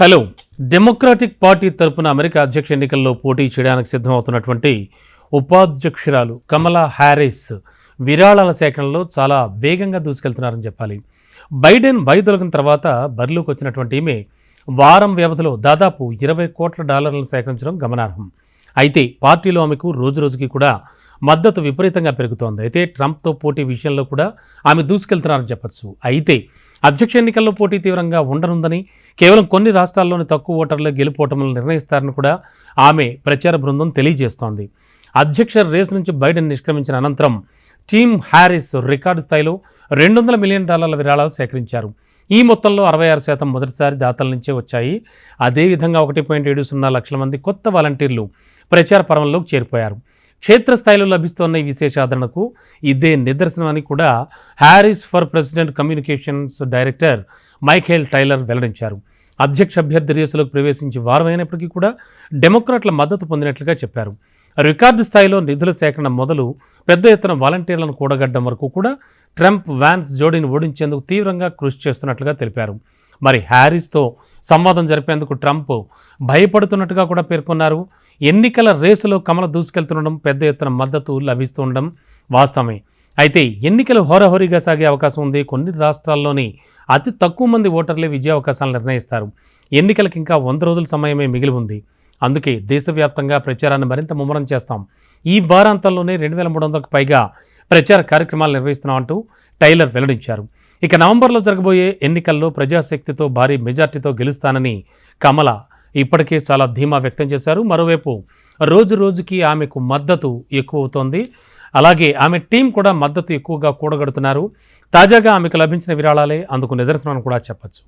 Hello. Democratic party తరపున America అధ్యక్ష ఎన్నికల్లో పోటీ చేయడానికి సిద్ధమవుతున్నటువంటి ఉపాధ్యక్షురాలు కమలా హ్యారిస్ విరాళాల సేకరణలో చాలా వేగంగా దూసుకెళ్తున్నారని చెప్పాలి. బైడెన్ వైదొలగిన తర్వాత బరిలోకి వచ్చినటువంటి ఈమె వారం వ్యవధిలో దాదాపు ఇరవై కోట్ల డాలర్లను సేకరించడం గమనార్హం. అయితే పార్టీలో ఆమెకు రోజు రోజుకి కూడా మద్దతు విపరీతంగా పెరుగుతోంది. అయితే ట్రంప్తో పోటీ విషయంలో కూడా ఆమె దూసుకెళ్తున్నారని చెప్పచ్చు. అయితే అధ్యక్ష ఎన్నికల్లో పోటీ తీవ్రంగా ఉండనుందని కేవలం కొన్ని రాష్ట్రాల్లోని తక్కువ ఓటర్లు గెలుపోవటములు నిర్ణయిస్తారని కూడా ఆమె ప్రచార బృందం తెలియజేస్తోంది. అధ్యక్ష రేసు నుంచి బైడెన్ నిష్క్రమించిన అనంతరం టీమ్ హ్యారిస్ రికార్డు స్థాయిలో రెండు వందల మిలియన్ డాలర్ల విరాళాలు సేకరించారు. ఈ మొత్తంలో అరవై ఆరు శాతం మొదటిసారి దాతల నుంచే వచ్చాయి. అదేవిధంగా ఒకటి పాయింట్ ఏడు సున్నా లక్షల మంది కొత్త వాలంటీర్లు ప్రచార పర్వంలోకి చేరిపోయారు. క్షేత్రస్థాయిలో లభిస్తోన్న ఈ విశేష ఆదరణకు ఇదే నిదర్శనం అని కూడా Harris for president communications director Michael Tyler వెల్లడించారు. అధ్యక్ష అభ్యర్థి రేసులకు ప్రవేశించి వారమైనప్పటికీ కూడా డెమోక్రాట్ల మద్దతు పొందినట్లుగా చెప్పారు. రికార్డు స్థాయిలో నిధుల సేకరణ మొదలు పెద్ద ఎత్తున వాలంటీర్లను కూడగడ్డం వరకు కూడా ట్రంప్ వ్యాన్స్ జోడీని ఓడించేందుకు తీవ్రంగా కృషి చేస్తున్నట్లుగా తెలిపారు. మరి హ్యారిస్తో సంవాదం జరిపేందుకు ట్రంప్ భయపడుతున్నట్టుగా కూడా పేర్కొన్నారు. ఎన్నికల రేసులో కమల దూసుకెళ్తుండడం పెద్ద ఎత్తున మద్దతు లభిస్తుండడం వాస్తవమే. అయితే ఎన్నికలు హోరహోరీగా సాగే అవకాశం ఉంది. కొన్ని రాష్ట్రాల్లోని అతి తక్కువ మంది ఓటర్లే విజయ అవకాశాలు నిర్ణయిస్తారు. ఎన్నికలకు ఇంకా వంద రోజుల సమయమే మిగిలి ఉంది. అందుకే దేశవ్యాప్తంగా ప్రచారాన్ని మరింత ముమ్మరం చేస్తాం. ఈ వారాంతంలోనే రెండు వేల మూడు వందలకు పైగా ప్రచార కార్యక్రమాలు నిర్వహిస్తున్నామంటూ టైలర్ వెల్లడించారు. ఇక నవంబర్లో జరగబోయే ఎన్నికల్లో ప్రజాశక్తితో భారీ మెజార్టీతో గెలుస్తానని కమల ఇప్పటికే చాలా ధీమా వ్యక్తం చేశారు. మరోవైపు రోజు రోజుకి ఆమెకు మద్దతు ఎక్కువ అవుతోంది అలాగే ఆమె టీం కూడా మద్దతు ఎక్కువగా కూడగడుతున్నారు. తాజాగా ఆమెకు లభించిన విరాళాలే అందుకు నిదర్శనం కూడా చెప్పచ్చు.